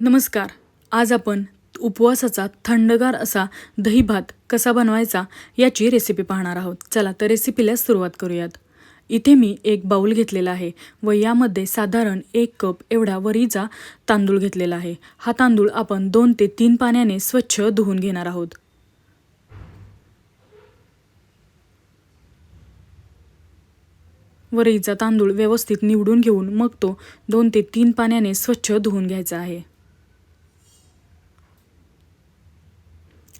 नमस्कार. आज आपण उपवासाचा थंडगार असा दही भात कसा बनवायचा याची रेसिपी पाहणार आहोत. चला तर रेसिपीला सुरुवात करूयात. इथे मी एक बाऊल घेतलेला आहे व यामध्ये साधारण एक कप एवढा वरीचा तांदूळ घेतलेला आहे. हा तांदूळ आपण दोन ते तीन पाण्याने स्वच्छ धुवून घेणार आहोत. वरीचा तांदूळ व्यवस्थित निवडून घेऊन मग तो दोन ते तीन पाण्याने स्वच्छ धुवून घ्यायचा आहे.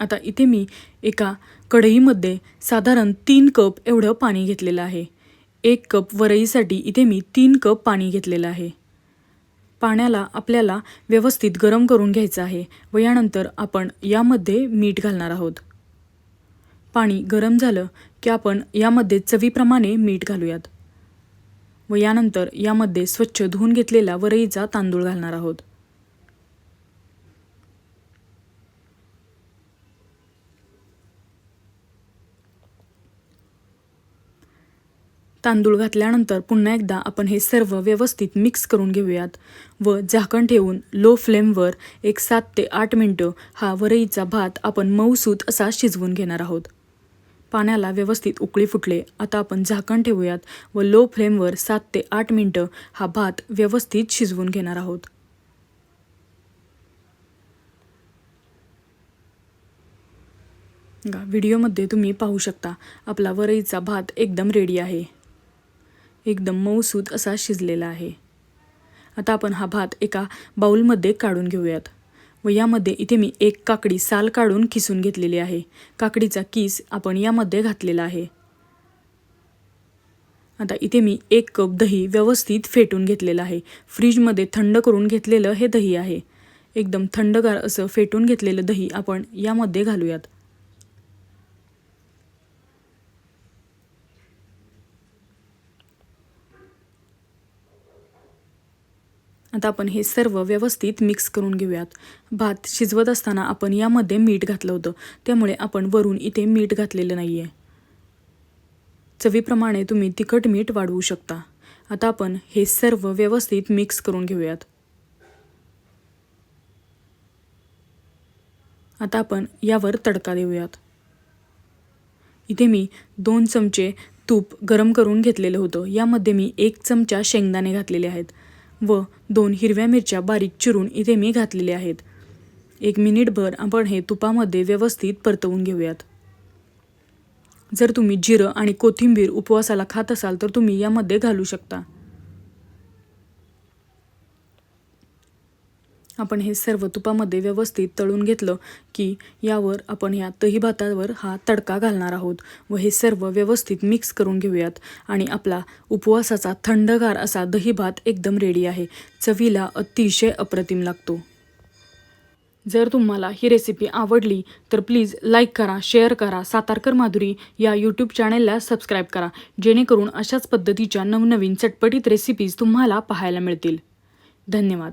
आता इथे मी एका कढईमध्ये साधारण तीन कप एवढं पाणी घेतलेलं आहे. एक कप वरईसाठी इथे मी तीन कप पाणी घेतलेलं आहे. पाण्याला आपल्याला व्यवस्थित गरम करून घ्यायचं आहे व यानंतर आपण यामध्ये मीठ घालणार आहोत. पाणी गरम झालं की आपण यामध्ये चवीप्रमाणे मीठ घालूयात. व यानंतर यामध्ये स्वच्छ धुवून घेतलेला वरईचा तांदूळ घालणार आहोत. तांदूळ घातल्यानंतर पुन्हा एकदा आपण हे सर्व व्यवस्थित मिक्स करून घेऊयात व झाकण ठेवून लो फ्लेमवर एक सात ते आठ मिनटं हा वरईचा भात आपण मऊसूत असा शिजवून घेणार आहोत. पाण्याला व्यवस्थित उकळी फुटले आता आपण झाकण ठेवूयात व लो फ्लेमवर सात ते आठ मिनटं हा भात व्यवस्थित शिजवून घेणार आहोत. व्हिडिओमध्ये तुम्ही पाहू शकता आपला वरईचा भात एकदम रेडी आहे. एकदम मऊसूत असा शिजलेला आहे. आता आपण हा भात एका बाऊलमध्ये काढून घेऊयात. व यामध्ये इथे मी एक काकडी साल काढून किसून घेतलेली आहे. काकडीचा किस आपण यामध्ये घातलेला आहे. आता इथे मी एक कप दही व्यवस्थित फेटून घेतलेलं आहे. फ्रीजमध्ये थंड करून घेतलेलं हे दही आहे. एकदम थंडगार असं फेटून घेतलेलं दही आपण यामध्ये घालूयात. आता आपण हे सर्व व्यवस्थित मिक्स करून घेऊयात. भात शिजवत असताना आपण यामध्ये मीठ घातलं होतं. त्यामुळे आपण वरून इथे मीठ घातलेलं नाही आहे चवीप्रमाणे तुम्ही तिखट मीठ वाढवू शकता. आता आपण हे सर्व व्यवस्थित मिक्स करून घेऊयात. आता आपण यावर तडका देऊयात. इथे मी दोन चमचे तूप गरम करून घेतलेलं होतं. यामध्ये मी एक चमचा शेंगदाणे घातलेले आहेत. व दोन हिरव्या मिरच्या बारीक चिरून इथे मी घातलेल्या आहेत. एक मिनिटभर आपण हे तुपामध्ये व्यवस्थित परतवून घेऊयात. जर तुम्ही जिरं आणि कोथिंबीर उपवासाला खात असाल तर तुम्ही यामध्ये घालू शकता. आपण हे सर्व तुपामध्ये व्यवस्थित तळून घेतलं की यावर आपण ह्या दही भातावर हा तडका घालणार आहोत व हे सर्व व्यवस्थित मिक्स करून घेऊयात. आणि आपला उपवासाचा थंडगार असा दही भात एकदम रेडी आहे. चवीला अतिशय अप्रतिम लागतो. जर तुम्हाला ही रेसिपी आवडली तर प्लीज लाईक करा शेअर करा. सातारकर माधुरी या यूट्यूब चॅनेलला सबस्क्राईब करा. जेणेकरून अशाच पद्धतीच्या नवनवीन चटपटीत रेसिपीज तुम्हाला पाहायला मिळतील. धन्यवाद.